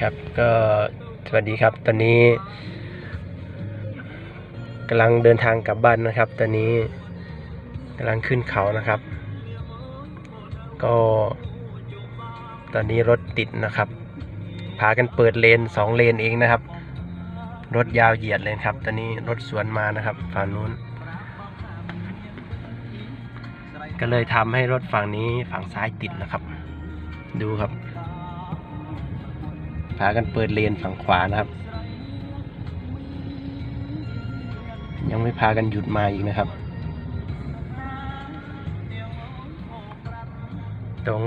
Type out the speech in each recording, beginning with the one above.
ครับก็สวัสดีครับ ตอนนี้กำลังเดินทางกลับบ้านนะครับ ตอนนี้กำลังขึ้นเขานะครับ ก็ ตอนนี้รถติดนะครับ พากันเปิดเลนสองเลนเองนะครับ รถยาวเหยียดเลยครับ ตอนนี้รถสวนมานะครับฝั่งนู้น ก็เลยทำให้รถฝั่งนี้ฝั่งซ้ายติดนะครับ ดูครับ พากันเปิดเลนฝั่งขวานะครับ ยังไม่พากันหยุดมาอีกนะครับ ตรง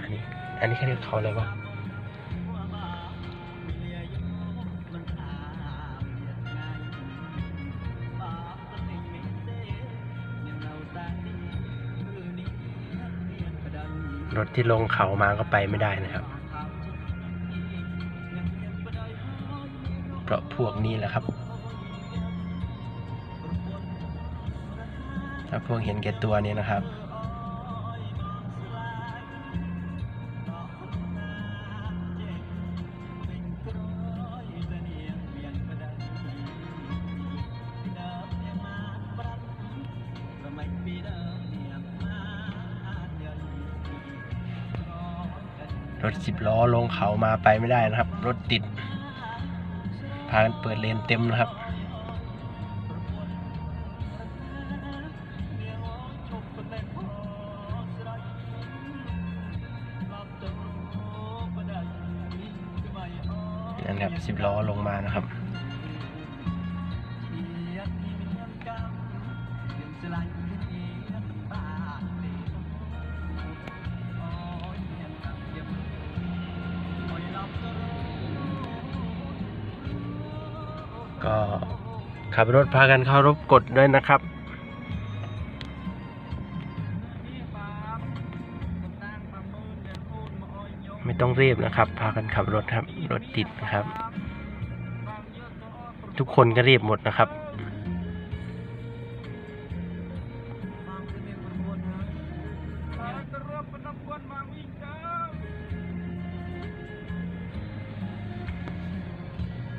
อันนี้อันนี้เขาเรียกเขาอะไรวะรถที่ลงเขามาก็ไปไม่ได้นะครับ ราะพวกนี้แหละครับ ถ้าพวกเห็นแก่ตัวนี้นะครับรถสิบล้อลงเขามาไปไม่ได้นะครับ รถติด พากันเปิดเลนเต็มนะครับ นั่นครับสิบล้อลงมานะครับ ก็ขับรถพากันเคารพกฎด้วยนะครับไม่ต้องรีบนะครับ พากันขับรถครับ รถติดนะครับ ทุกคนก็รีบหมดนะครับ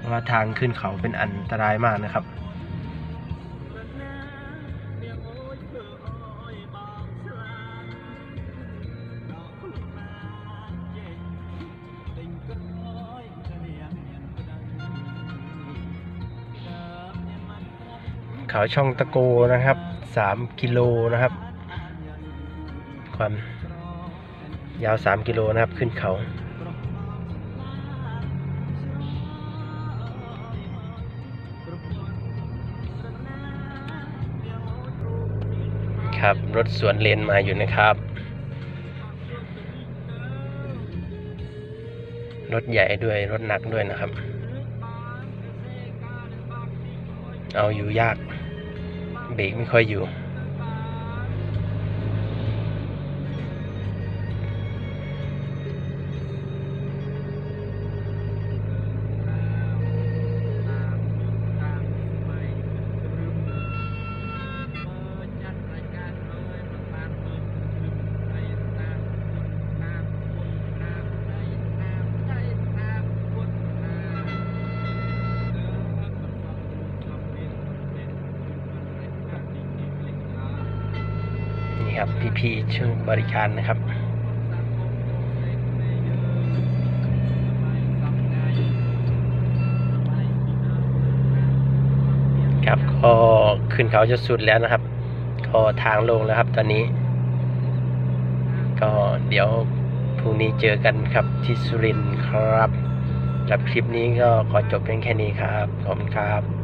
ว่าทางขึ้นเขาเป็นอันตรายมากนะครับ เขาช่องตะโกนะครับสามกิโลนะครับ ความยาวสามกิโลนะครับขึ้นเขา ครับ รถสวนเลนมาอยู่นะครับ รถใหญ่ด้วยรถหนักด้วยนะครับ เอาอยู่ยาก เบรกไม่ค่อยอยู่ นี่ครับพี่ๆช่วยบริการนะครับครับก็ขึ้นเขาจะสุดแล้วนะครับ ก็ทางลงแล้วครับตอนนี้ ก็เดี๋ยวพรุ่งนี้เจอกันครับที่สุรินทร์ครับสำหรับคลิปนี้ก็ขอจบเพียงแค่นี้ครับ ขอบคุณครับ